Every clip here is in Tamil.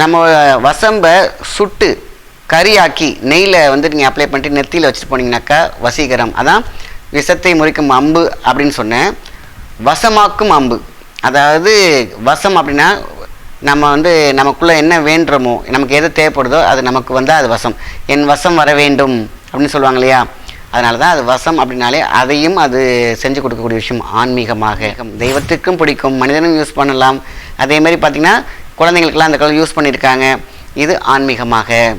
நம்ம வசம்பை சுட்டு கறியாக்கி நெய்யில் வந்து நீங்கள் அப்ளை பண்ணிட்டு நெத்தியில் வச்சுட்டு போனீங்கனாக்கா வசீகரம். அதான் விஷத்தை முறிக்கும் அம்பு அப்படின்னு சொன்னேன். வசமாக்கும் அம்பு. அதாவது வசம் அப்படின்னா நம்ம வந்து நமக்குள்ளே என்ன வேண்டுறோமோ நமக்கு எது தேவைப்படுதோ அது நமக்கு வந்தால் அது வசம். என் வசம் வர வேண்டும் அப்படின்னு சொல்லுவாங்க இல்லையா? அதனால தான் அது வசம் அப்படின்னாலே அதையும் அது செஞ்சு கொடுக்கக்கூடிய விஷயம் ஆன்மீகமாக. தெய்வத்துக்கும் பிடிக்கும் மனிதனும் யூஸ் பண்ணலாம். அதே மாதிரி பார்த்திங்கன்னா குழந்தைங்களுக்கெல்லாம் அந்த கலர் யூஸ் பண்ணியிருக்காங்க இது ஆன்மீகமாக.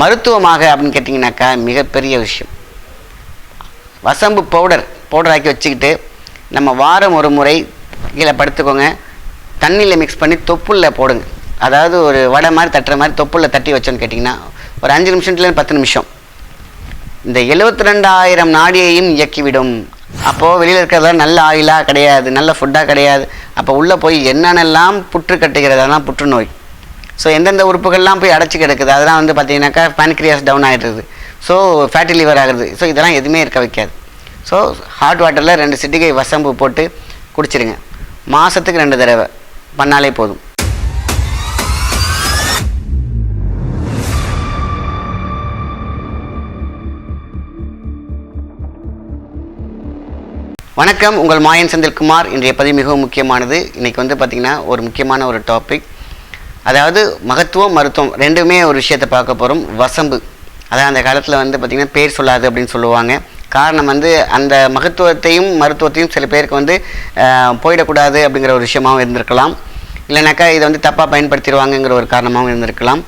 மருத்துவமாக அப்படின்னு கேட்டிங்கனாக்கா மிகப்பெரிய விஷயம். வசம்பு பவுடர் பவுடர் ஆக்கி வச்சுக்கிட்டு நம்ம வாரம் ஒரு முறை கீழே படுத்துக்கோங்க. தண்ணியில் மிக்ஸ் பண்ணி தொப்புளில் போடுங்க. அதாவது ஒரு வடை மாதிரி தட்டுற மாதிரி தொப்புளில் தட்டி வச்சோன்னு கேட்டிங்கன்னா ஒரு அஞ்சு நிமிஷத்துலேருந்து பத்து நிமிஷம். இந்த எழுபத்தி ரெண்டாயிரம் நாடியையும் இயக்கிவிடும். அப்போது வெளியில் இருக்கிறதெல்லாம் நல்ல ஆயிலாக கிடையாது நல்ல ஃபுட்டாக கிடையாது. அப்போ உள்ளே போய் என்னென்னலாம் புற்று கட்டுகிறது அதெல்லாம் புற்றுநோய். ஸோ எந்தெந்த உறுப்புகள்லாம் போய் அடைச்சி கிடக்குது அதெல்லாம் வந்து பார்த்தீங்கன்னாக்கா பேன்க்ரியாஸ் டவுன் ஆகிடுது ஸோ ஃபேட்டி லிவர் ஆகுது. ஸோ இதெல்லாம் எதுவுமே இருக்க வைக்காது. ஸோ ஹாட் வாட்டரில் ரெண்டு சிட்டிகை வசம்பு போட்டு குடிச்சிருங்க. மாதத்துக்கு ரெண்டு தடவை. பண்ணாலே போதும். வணக்கம் உங்கள் மாயன் செந்தில்குமார். இன்றைய பதிவு மிகவும் முக்கியமானது. இன்றைக்கி வந்து பார்த்திங்கன்னா ஒரு முக்கியமான ஒரு டாபிக் அதாவது மகத்துவம் மருத்துவம் ரெண்டுமே ஒரு விஷயத்தை பார்க்க போகிறோம் வசம்பு. அதான் அந்த காலத்தில் வந்து பார்த்திங்கன்னா பேர் சொல்லாது அப்படின்னு சொல்லுவாங்க. காரணம் வந்து அந்த மகத்துவத்தையும் மருத்துவத்தையும் சில பேருக்கு வந்து போயிடக்கூடாது அப்படிங்கிற ஒரு விஷயமாகவும் இருந்திருக்கலாம். இல்லைனாக்கா இதை வந்து தப்பாக பயன்படுத்திடுவாங்கங்கிற ஒரு காரணமாகவும் இருந்திருக்கலாம்.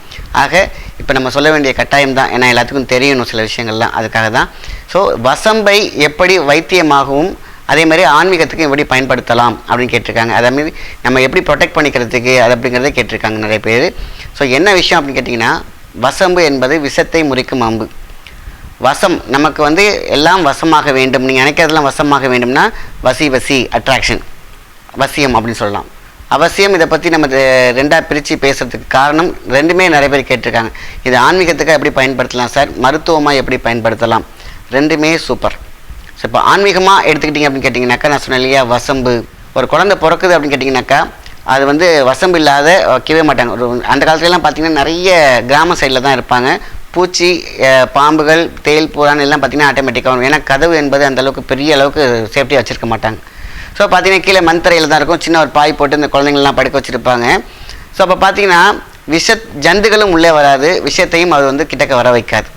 ஆக இப்போ நம்ம சொல்ல வேண்டிய கட்டாயம் தான். ஏன்னா எல்லாத்துக்கும் தெரியணும் சில விஷயங்கள்லாம். அதுக்காக தான். ஸோ வசம்பை எப்படி வைத்தியமாகவும் அதே மாதிரி ஆன்மீகத்துக்கு எப்படி பயன்படுத்தலாம் அப்படின்னு கேட்டிருக்காங்க. அதே மாதிரி நம்ம எப்படி ப்ரொடெக்ட் பண்ணிக்கிறதுக்கு அது அப்படிங்கிறத கேட்டிருக்காங்க நிறைய பேர். ஸோ என்ன விஷயம் அப்படின்னு கேட்டிங்கன்னா வசம்பு என்பது விஷத்தை முறிக்கும் அம்பு. வசம் நமக்கு வந்து எல்லாம் வசமாக வேண்டும். நீங்கள் நினைக்கிறதெல்லாம் வசமாக வேண்டும்னா வசி வசி அட்ராக்ஷன் வசியம் அப்படின்னு சொல்லலாம். அவசியம் இதை பற்றி நம்ம ரெண்டாக பிரித்து பேசுகிறதுக்கு காரணம் ரெண்டுமே நிறைய பேர் கேட்டிருக்காங்க. இது ஆன்மீகத்துக்காக எப்படி பயன்படுத்தலாம் சார்? மருத்துவமாக எப்படி பயன்படுத்தலாம்? ரெண்டுமே சூப்பர் ஸோ இப்போ ஆன்மீகமாக எடுத்துக்கிட்டிங்க அப்படின்னு கேட்டிங்கனாக்கா நான் சொன்னேன் இல்லையா வசம்பு. ஒரு குழந்தை பிறக்குது அப்படின்னு கேட்டிங்கனாக்கா அது வந்து வசம்பு இல்லாத வைக்கவே மாட்டாங்க. ஒரு அந்த காலத்துலலாம் பார்த்தீங்கன்னா நிறைய கிராம சைடில் தான் இருப்பாங்க. பூச்சி பாம்புகள் தேல் பூரான் எல்லாம் பார்த்தீங்கன்னா ஆட்டோமேட்டிக்காக வரும். ஏன்னா கதவு என்பது அந்த அளவுக்கு பெரிய அளவுக்கு சேஃப்டியாக வச்சுருக்க மாட்டாங்க. ஸோ பார்த்தீங்கன்னா கீழே மண்தரையில் தான் இருக்கும். சின்ன ஒரு பாய் போட்டு இந்த குழந்தைங்கள்லாம் படுக்க வச்சுருப்பாங்க. ஸோ அப்போ பார்த்தீங்கன்னா விஷ ஜந்துகளும் உள்ளே வராது. விஷத்தையும் அது வந்து கிட்டக்க வர வைக்காது.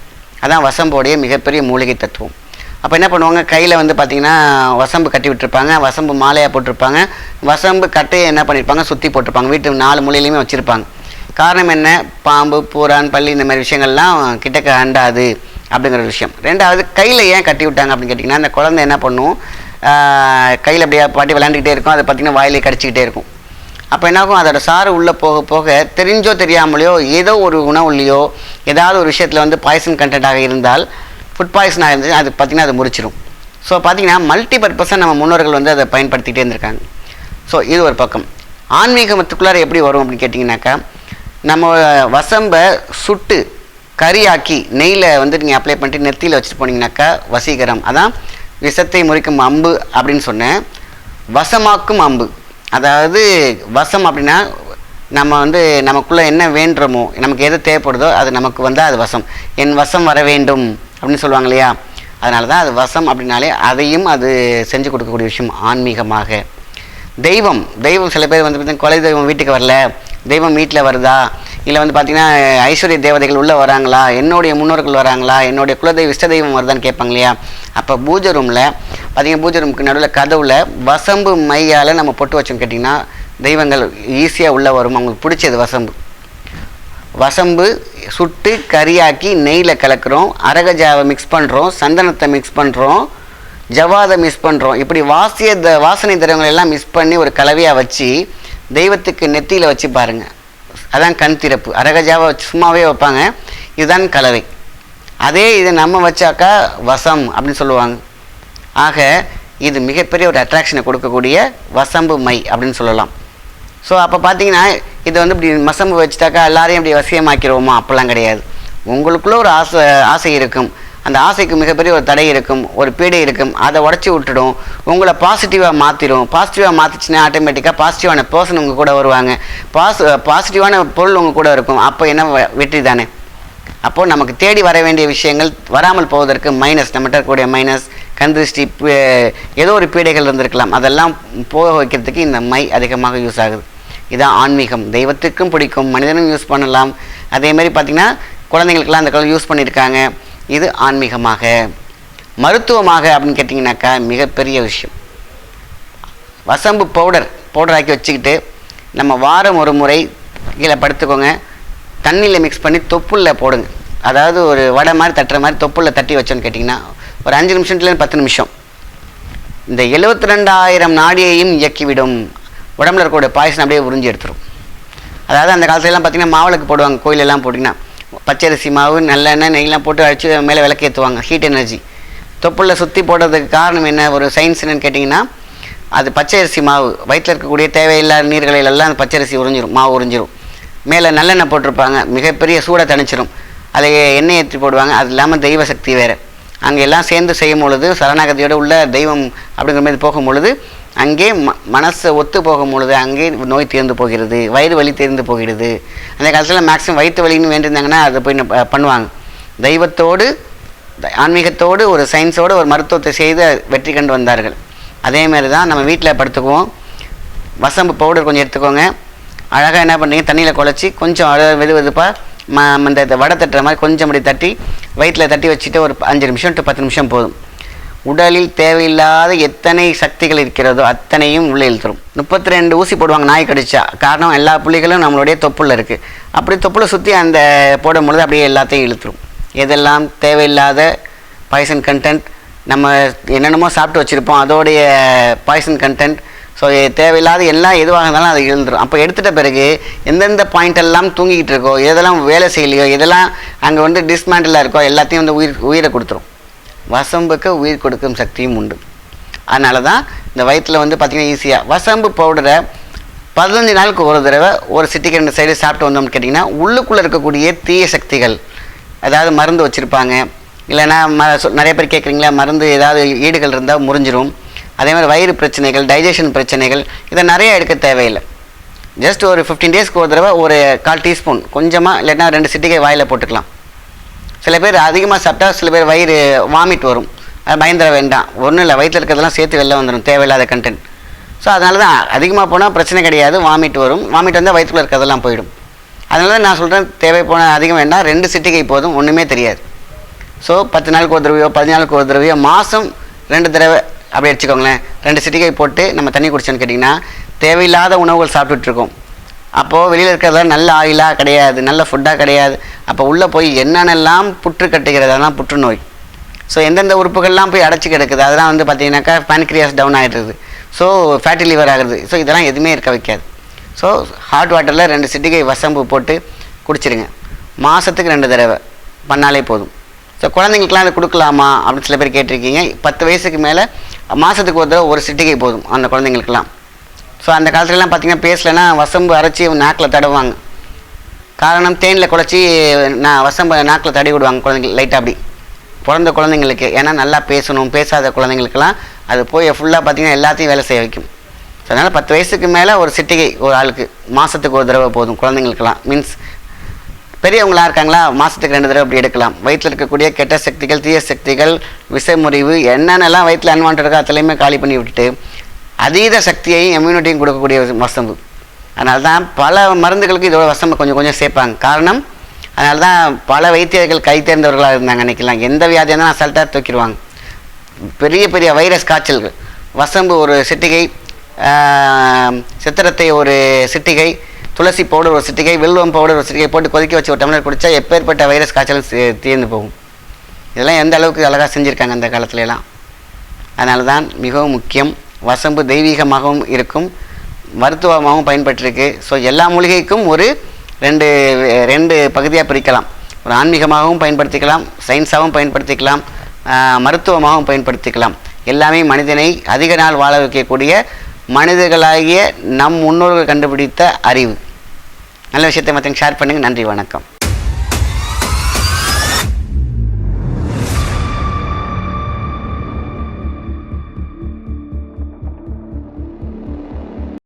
அதான் வசம்போடைய மிகப்பெரிய மூலிகை தத்துவம். அப்போ என்ன பண்ணுவாங்க? கையில் வந்து பார்த்தீங்கன்னா வசம்பு கட்டி விட்டுருப்பாங்க. வசம்பு மாலையாக போட்டிருப்பாங்க. வசம்பு கட்டையை என்ன பண்ணியிருப்பாங்க சுற்றி போட்டிருப்பாங்க. வீட்டு நாலு மூலையிலையுமே வச்சுருப்பாங்க. காரணம் என்ன? பாம்பு பூரான் பள்ளி இந்த மாதிரி விஷயங்கள்லாம் கிட்டக்க அண்டாது அப்படிங்கிற ஒரு விஷயம். ரெண்டாவது கையில் ஏன் கட்டி விட்டாங்க அப்படின்னு கேட்டிங்கன்னா அந்த குழந்தை என்ன பண்ணும்? கையில் அப்படியே பாட்டி விளையாண்டுக்கிட்டே இருக்கும். அதை பார்த்தீங்கன்னா வாயிலே கடிச்சிக்கிட்டே இருக்கும். அப்போ என்னாகும் அதோட சாறு உள்ளே போக போக தெரிஞ்சோ தெரியாமலையோ ஏதோ ஒரு உணவுலையோ ஏதாவது ஒரு விஷயத்தில் வந்து பாய்சன் கண்டென்ட்டாக இருந்தால் ஃபுட் பாய்சன் இருந்துச்சு அது பார்த்திங்கன்னா அது முறிச்சிடும் ஸோ பார்த்தீங்கன்னா மல்டி பர்பஸாக நம்ம முன்னோர்கள் வந்து அதை பயன்படுத்திகிட்டே இருந்திருக்காங்க. ஸோ இது ஒரு பக்கம். ஆன்மீகத்துக்குள்ளார எப்படி வரும் அப்படின்னு கேட்டிங்கனாக்கா நம்ம வசம்பை சுட்டு கறியாக்கி நெய்யில் வந்து நீங்கள் அப்ளை பண்ணிட்டு நெத்தியில் வச்சுட்டு போனீங்கனாக்கா வசீகரம். அதான் விஷத்தை முறிக்கும் அம்பு அப்படின்னு சொன்னேன். வசமாக்கும் அம்பு. அதாவது வசம் அப்படின்னா நம்ம வந்து நமக்குள்ளே என்ன வேண்டுறோமோ நமக்கு எது தேவைப்படுதோ அது நமக்கு வந்தால் அது வசம். என் வசம் வர வேண்டும். அப்படின்னு சொல்லுவாங்க இல்லையா அதனால தான் அது வசம் அப்படின்னாலே அதையும் அது செஞ்சு கொடுக்கக்கூடிய விஷயம் ஆன்மீகமாக. தெய்வம் தெய்வம் சில பேர் வந்து பார்த்தீங்கன்னா கொலை தெய்வம் வீட்டுக்கு வரல தெய்வம் வீட்டில் வருதா? இல்லை வந்து பார்த்திங்கன்னா ஐஸ்வர்ய தேவதைகள் உள்ளே வராங்களா? என்னுடைய முன்னோர்கள் வராங்களா? என்னுடைய குலதெய்வ இஷ்ட தெய்வம் வருதான்னு கேட்பாங்க இல்லையா அப்போ பூஜை ரூமில் பார்த்திங்கன்னா பூஜை ரூமுக்கு நடுவில் கதவுல வசம்பு மையால் நம்ம பொட்டு வச்சோம் கேட்டிங்கன்னா தெய்வங்கள் ஈஸியாக உள்ளே வரும். அவங்களுக்கு பிடிச்சது வசம்பு. வசம்பு சுட்டு கறியாக்கி நெய்யில் கலக்கிறோம் அரகஜாவை மிக்ஸ் பண்ணுறோம் சந்தனத்தை மிக்ஸ் பண்ணுறோம் ஜவாதை மிக்ஸ் பண்ணுறோம் இப்படி வாசிய த வாசனை திரவங்களை எல்லாம் மிக்ஸ் பண்ணி ஒரு கலவையாக வச்சு தெய்வத்துக்கு நெத்தியில் வச்சு பாருங்கள் அதான் கண் திறப்பு. அரகஜாவை வச்சு சும்மாவே வைப்பாங்க. இதுதான் கலவை. அதே இது நம்ம வச்சாக்கா வசம் அப்படின்னு சொல்லுவாங்க. ஆக இது மிகப்பெரிய ஒரு அட்ராக்ஷனை கொடுக்கக்கூடிய வசம்பு மை அப்படின்னு சொல்லலாம். ஸோ அப்போ பார்த்தீங்கன்னா இதை வந்து இப்படி மசம்பு வச்சுட்டாக்கா எல்லாரையும் இப்படி வசியமாக்கிடுவோமா? அப்போல்லாம் கிடையாது. உங்களுக்குள்ளே ஒரு ஆசை ஆசை இருக்கும். அந்த ஆசைக்கு மிகப்பெரிய ஒரு தடை இருக்கும். ஒரு பீடை இருக்கும். அதை உடச்சி விட்டுடும். உங்களை பாசிட்டிவாக மாற்றிடும் பாசிட்டிவாக மாற்றிச்சுன்னா ஆட்டோமேட்டிக்காக பாசிட்டிவான பர்சன் உங்கள் கூட வருவாங்க. பாஸ் பாசிட்டிவான பொருள் உங்கள் கூட இருக்கும். அப்போ என்ன வ- வெற்றி தானே? அப்போது நமக்கு தேடி வர வேண்டிய விஷயங்கள் வராமல் போவதற்கு மைனஸ் நம்மகிட்ட இருக்கக்கூடிய மைனஸ் கந்திருஷ்டி ஏதோ ஒரு பீடைகள் இருந்திருக்கலாம். அதெல்லாம் போக வைக்கிறதுக்கு இந்த மை அதிகமாக யூஸ் ஆகுது. இதான் ஆன்மீகம். தெய்வத்துக்கும் பிடிக்கும். மனிதனும் யூஸ் பண்ணலாம். அதே மாதிரி பார்த்திங்கன்னா குழந்தைங்களுக்கெல்லாம் அந்த கலர் யூஸ் பண்ணியிருக்காங்க இது ஆன்மீகமாக. மருத்துவமாக அப்படின்னு கேட்டிங்கனாக்கா மிகப்பெரிய விஷயம். வசம்பு பவுடர் பவுடர் ஆக்கி வச்சுக்கிட்டு நம்ம வாரம் ஒரு முறை கீழே படுத்துக்கோங்க. தண்ணியில் மிக்ஸ் பண்ணி தொப்புளில் போடுங்க. அதாவது ஒரு வடை மாதிரி தட்டுற மாதிரி தொப்புளில் தட்டி வச்சோன்னு கேட்டிங்கன்னா ஒரு அஞ்சு நிமிஷத்துலேருந்து பத்து நிமிஷம். இந்த எழுபத்தி ரெண்டாயிரம் நாடியையும் இயக்கிவிடும். உடம்புல இருக்கக்கூடிய பாய்சன் அப்படியே உறிஞ்சி எடுத்துரும். அதாவது அந்த காலத்துலலாம் பார்த்திங்கன்னா மாவிளக்கு போடுவாங்க கோயிலெல்லாம் போட்டிங்கன்னா. பச்சரிசி மாவு நல்லெண்ணெய் நெய்லாம் போட்டு அழிச்சு மேலே விளக்கேற்றுவாங்க ஹீட் எனர்ஜி தொப்புள்ள சுற்றி போடுறதுக்கு காரணம் என்ன? ஒரு சயின்ஸ் என்னன்னு கேட்டிங்கன்னா அது பச்சரிசி மாவு வயிற்றில் இருக்கக்கூடிய தேவையில்லாத நீர்களில் எல்லாம் அந்த பச்சரிசி உறிஞ்சிரும் மாவு உறிஞ்சிரும். மேலே நல்லெண்ணெய் போட்டிருப்பாங்க மிகப்பெரிய சூடை தணிச்சிரும். அதை எண்ணெய் ஏற்றி போடுவாங்க அது இல்லாமல் தெய்வ சக்தி வேறு. அங்கே எல்லாம் சேர்ந்து செய்யும் பொழுது சரணாகதியோட உள்ள தெய்வம் அப்படிங்கிற மாதிரி போகும் பொழுது அங்கே ம மனசை ஒத்து போகும் பொழுது அங்கே நோய் தீர்ந்து போகிறது வயிறு வலி தீர்ந்து போகிறது. அந்த காலத்தில் மேக்ஸிமம் வயிற்று வலின்னு வேண்டியிருந்தாங்கன்னா அதை போய் பண்ணுவாங்க. தெய்வத்தோடு த- ஆன்மீகத்தோடு ஒரு சயின்ஸோடு ஒரு மருத்துவத்தை செய்து வெற்றி கண்டு வந்தார்கள். அதே மாதிரி தான் நம்ம வீட்டில் படுத்துக்குவோம். வசம்பு பவுடர் கொஞ்சம் எடுத்துக்கோங்க. அழகாக என்ன பண்ணுறீங்க தண்ணியில் குழச்சி கொஞ்சம் அழகாக வெது வெதுப்பாக ம இந்த வடை தட்டுற மாதிரி கொஞ்சம் அப்படி தட்டி வயிற்றில் தட்டி வச்சுட்டு ஒரு அஞ்சு நிமிஷம் டு பத்து நிமிஷம் போதும். உடலில் தேவையில்லாத எத்தனை சக்திகள் இருக்கிறதோ அத்தனையும் உள்ளே இழுத்துரும். முப்பத்தி ரெண்டு ஊசி போடுவாங்க நாய் கடிச்சா. காரணம் எல்லா புள்ளிகளும் நம்மளுடைய தொப்புள்ள இருக்குது அப்படி தொப்புளை சுற்றி அந்த போடும் பொழுது அப்படியே எல்லாத்தையும் இழுத்துரும். எதெல்லாம் தேவையில்லாத பாய்சன் கண்டென்ட் நம்ம என்னென்னமோ சாப்பிட்டு வச்சுருப்போம் அதோடைய பாய்சன் கண்டென்ட் ஸோ தேவையில்லாத எல்லாம் எதுவாக இருந்தாலும் அது எழுந்துடும் அப்போ எடுத்துட்ட பிறகு எந்தெந்த பாயிண்ட் எல்லாம் தூங்கிக்கிட்டு இருக்கோ எதெல்லாம் வேலை செய்யலையோ எதெல்லாம் அங்கே வந்து டிஸ்மேண்டிலாக இருக்கோ எல்லாத்தையும் வந்து உயிர் உயிரை கொடுத்துரும். வசம்புக்கு உயிர் கொடுக்கும் சக்தியும் உண்டு. அதனால தான் இந்த வயிற்றில் வந்து பார்த்திங்கன்னா ஈஸியாக வசம்பு பவுடரை பதினஞ்சு நாளுக்கு ஒரு தடவை ஒரு சிட்டிக்கு ரெண்டு சைடு சாப்பிட்டு வந்தோம்னு கேட்டிங்கன்னா உள்ளுக்குள்ளே இருக்கக்கூடிய தீய சக்திகள் அதாவது மருந்து வச்சுருப்பாங்க. இல்லைன்னா ம நிறைய பேர் கேட்குறீங்களா மருந்து ஏதாவது ஈடுகள் இருந்தால் முறிஞ்சிரும். அதே மாதிரி வயிறு பிரச்சனைகள் டைஜஷன் பிரச்சனைகள் இதை நிறைய எடுக்க தேவையில்லை. ஜஸ்ட் ஒரு ஃபிஃப்டீன் டேஸ்க்கு ஒரு தடவை ஒரு கால் டீஸ்பூன் கொஞ்சமாக இல்லைன்னா ரெண்டு சிட்டிகை வாயில் போட்டுக்கலாம். சில பேர் அதிகமாக சாப்பிட்டா சில பேர் வயிறு வாமிட் வரும். அது பயந்துட வேண்டாம். ஒன்றும் இல்லை வயிற்றில் இருக்கிறதெல்லாம் சேர்த்து வெளில வந்துடும் தேவையில்லாத கண்டென்ட் ஸோ அதனால தான் அதிகமாக போனால் பிரச்சனை கிடையாது வாமிட் வரும். வாமிட் வந்தால் வயிற்றுக்குள்ள இருக்கிறதெல்லாம் போயிடும். அதனால தான் நான் சொல்கிறேன் தேவை போனால் அதிகம் வேண்டாம். ரெண்டு சிட்டிகை போதும் ஒன்றுமே தெரியாது. ஸோ பத்து நாளுக்கு ஒரு தடவையோ பதினாலுக்கு ஒரு தடவையோ மாதம் ரெண்டு தடவை அப்படி வச்சுக்கோங்களேன் ரெண்டு சிட்டிகை போட்டு நம்ம தண்ணி குடிச்சோன்னு கேட்டிங்கன்னா தேவையில்லாத உணவுகள் சாப்பிட்டுட்ருக்கோம் அப்போது வெளியில் இருக்கிறதெல்லாம் நல்ல ஆயிலாக கிடையாது நல்ல ஃபுட்டாக கிடையாது. அப்போ உள்ளே போய் என்னென்னலாம் புற்று கட்டுகிறது அதெல்லாம் புற்றுநோய். ஸோ எந்தெந்த உறுப்புகள்லாம் போய் அடைச்சி கிடக்குது அதெல்லாம் வந்து பார்த்தீங்கன்னாக்கா பேன்க்ரியாஸ் டவுன் ஆகிடுது ஸோ ஃபேட்டி லிவர் ஆகுது. ஸோ இதெல்லாம் எதுவுமே இருக்க வைக்காது. ஸோ ஹாட் வாட்டரில் ரெண்டு சிட்டிகை வசம்பு போட்டு குடிச்சிருங்க. மாதத்துக்கு ரெண்டு தடவை. பண்ணாலே போதும். ஸோ குழந்தைங்களுக்குலாம் அது கொடுக்கலாமா அப்படின்னு சில பேர் கேட்டிருக்கீங்க. பத்து வயசுக்கு மேலே மாதத்துக்கு ஒரு தடவை ஒரு சிட்டிகை போதும் அந்த குழந்தைங்களுக்குலாம் ஸோ அந்த காலத்துலலாம் பார்த்தீங்கன்னா பேசலைன்னா வசம்பு அரைச்சி நாக்கில் தடவுவாங்க. காரணம் தேனில் குழச்சி நான் வசம்பு நாக்கில் தடவி விடுவாங்க குழந்தைங்க லைட்டாக அப்படி. பிறந்த குழந்தைங்களுக்கு ஏன்னா நல்லா பேசணும் பேசாத குழந்தைங்களுக்கெல்லாம் அது போய் ஃபுல்லாக பார்த்திங்கன்னா எல்லாத்தையும் வேலை செய்ய வைக்கும். ஸோ அதனால் பத்து வயசுக்கு மேலே ஒரு சிட்டிகை ஒரு ஆளுக்கு மாதத்துக்கு ஒரு தடவை போதும் குழந்தைங்களுக்கெல்லாம். மீன்ஸ் பெரியவங்களா இருக்காங்களா மாதத்துக்கு ரெண்டு தடவை அப்படி எடுக்கலாம். வயிற்றில் இருக்கக்கூடிய கெட்ட சக்திகள் தீய சக்திகள் விஷமுறிவு என்னென்னலாம் வயிற்றில் அன்வான்ட் இருக்கோ அதுலையுமே காலி பண்ணி விட்டுட்டு அதீத சக்தியையும் இம்யூனிட்டியும் கொடுக்கக்கூடிய ஒரு வசம்பு. அதனால தான் பல மருந்துகளுக்கு இதோட வசம்பு கொஞ்சம் கொஞ்சம் சேர்ப்பாங்க. காரணம் அதனால தான் பல வைத்தியர்கள் கை தேர்ந்தவர்களாக இருந்தாங்க அன்றைக்கெல்லாம் எந்த வியாதியாக இருந்தாலும் அசால்ட்டாக தூக்கிடுவாங்க. பெரிய பெரிய வைரஸ் காய்ச்சல்கள். வசம்பு ஒரு சிட்டிகை சித்திரத்தை ஒரு சிட்டிகை துளசி பவுடர் ஒரு சிட்டிகை வில்வம் பவுடர் ஒரு சிட்டிகை போட்டு கொதிக்க வச்சு ஒரு டம்ளர் குடித்தா எப்பேற்பட்ட வைரஸ் காய்ச்சலும் தீர்ந்து போகும். இதெல்லாம் எந்த அளவுக்கு அழகாக செஞ்சுருக்காங்க அந்த காலத்துலலாம் அதனால தான் மிகவும் முக்கியம் வசம்பு தெய்வீகமாகவும் இருக்கும் மருத்துவமாகவும் பயன்பட்டிருக்கு. ஸோ எல்லா மூலிகைக்கும் ஒரு ரெண்டு ரெண்டு பகுதியாக பிரிக்கலாம். ஒரு ஆன்மீகமாகவும் பயன்படுத்திக்கலாம் சயின்ஸாகவும் பயன்படுத்திக்கலாம் மருத்துவமாகவும் பயன்படுத்திக்கலாம். எல்லாமே மனிதனை அதிக நாள் வாழ வைக்கக்கூடிய மனிதர்களாகிய நம் முன்னோர்கள் கண்டுபிடித்த அறிவு. நல்ல விஷயத்தை மற்ற ஷேர் பண்ணுங்கள் நன்றி வணக்கம்.